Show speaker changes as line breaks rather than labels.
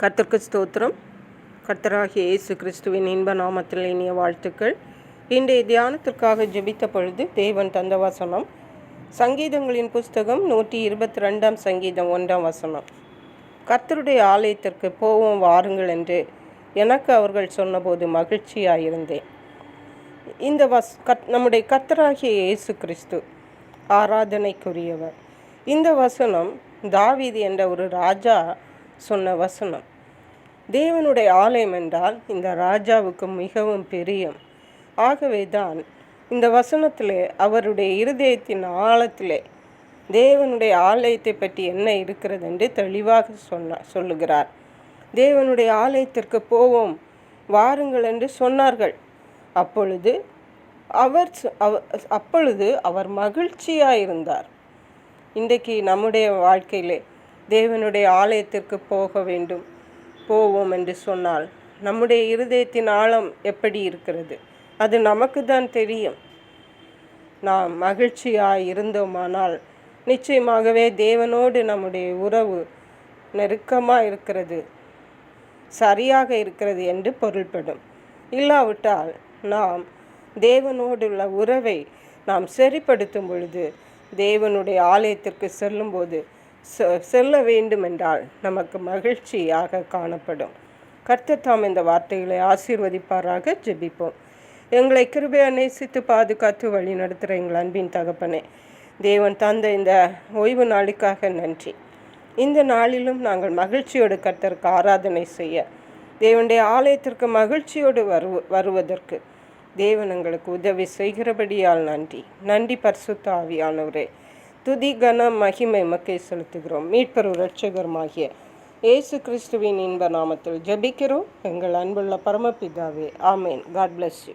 கர்த்தருக்கு ஸ்தோத்திரம். கர்த்தராகிய இயேசு கிறிஸ்துவின் இன்ப நாமத்தில் இனிய வாழ்த்துக்கள். இன்றைய தியானத்திற்காக ஜெபித்த பொழுது தேவன் தந்த வசனம் சங்கீதங்களின் புஸ்தகம் நூற்றி இருபத்தி ரெண்டாம் சங்கீதம் ஒன்றாம் வசனம். கர்த்தருடைய ஆலயத்திற்கு போவோம் வாருங்கள் என்று எனக்கு அவர்கள் சொன்னபோது மகிழ்ச்சியாயிருந்தேன். இந்த வஸ் கத் நம்முடைய கர்த்தராகிய இயேசு கிறிஸ்து ஆராதனைக்குரியவர். இந்த வசனம் தாவீது என்ற ஒரு ராஜா சொன்ன வசனம். தேவனுடைய ஆலயம் என்றால் இந்த ராஜாவுக்கு மிகவும் பிரியம். ஆகவே தான் இந்த வசனத்திலே அவருடைய இருதயத்தின் ஆழத்திலே தேவனுடைய ஆலயத்தை பற்றி என்ன இருக்கிறது என்று தெளிவாக சொன்ன சொல்லுகிறார். தேவனுடைய ஆலயத்திற்கு போவோம் வாருங்கள் என்று சொன்னார்கள். அப்பொழுது அவர் அப்பொழுது அவர் மகிழ்ச்சியாக இருந்தார் இன்றைக்கு நம்முடைய வாழ்க்கையிலே தேவனுடைய ஆலயத்திற்கு போக வேண்டும். போவோம் என்று சொன்னால் நம்முடைய இருதயத்தின் ஆழம் எப்படி இருக்கிறது? அது நமக்கு தான் தெரியும். நாம் மகிழ்ச்சியாக இருந்தோமானால் நிச்சயமாகவே தேவனோடு நம்முடைய உறவு நெருக்கமாக இருக்கிறது சரியாக இருக்கிறது என்று பொருள்படும். இல்லாவிட்டால் நாம் தேவனோடுள்ள உறவை நாம் சரிப்படுத்தும் பொழுது தேவனுடைய ஆலயத்திற்கு செல்லும்போது செல்ல வேண்டுமென்றால் நமக்கு மகிழ்ச்சியாக காணப்படும். கர்த்தர் தாம் இந்த வார்த்தைகளை ஆசீர்வதிப்பாராக ஜெபிப்போம். எங்களை கிருபையை நேசித்து பாதுகாத்து வழி நடத்துகிற எங்கள் அன்பின் தகப்பனே தேவன் தந்த இந்த ஓய்வு நாளுக்காக நன்றி. இந்த நாளிலும் நாங்கள் மகிழ்ச்சியோடு கர்த்தருக்கு ஆராதனை செய்ய தேவனுடைய ஆலயத்திற்கு மகிழ்ச்சியோடு வருவ வருவதற்கு தேவன் எங்களுக்கு உதவி செய்கிறபடியால் நன்றி. நன்றி பரிசுத்த ஆவியானவரே. துதி கன மகிமை மக்கை செலுத்துகிறோம். மீட்பரு இரட்சகருமாகிய இயேசு கிறிஸ்துவின் இன்ப நாமத்தில் ஜபிக்கிறோம். எங்கள் அன்புள்ள பரமபிதாவே ஆமேன். God bless you